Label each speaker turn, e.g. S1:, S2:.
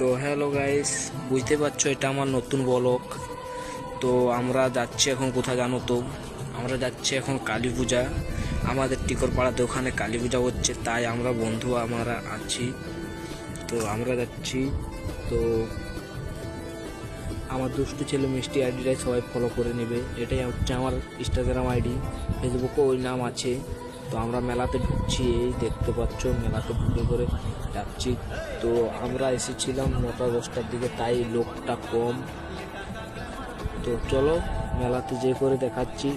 S1: তো hello guys বুঝতে পারছ এটা আমার নতুন বলক তো আমরা যাচ্ছি এখন কোথায় জানো তো? আমরা যাচ্ছি এখন কালী পূজা। আমাদের টিকর পাড়াতে ওখানে কালী পূজা হচ্ছে, তাই আমরা বন্ধু আমরা আছি। তো আমরা যাচ্ছি, তো আমার দুষ্টু ছেলে মিষ্টি আইডিটাই সবাই ফলো করে নেবে। এটাই হচ্ছে আমার ইনস্টাগ্রাম আইডি ফেসবুকে ওই নাম আছে। তো আমরা মেলাতে ঢুকছি এই দেখতে পাচ্ছ মেলাতে ঢুকে করে যাচ্ছি। তো আমরা এসেছিলাম নটা দশটার দিকে তাই লোকটা কম। তো চলো মেলাতে যে করে দেখাচ্ছি।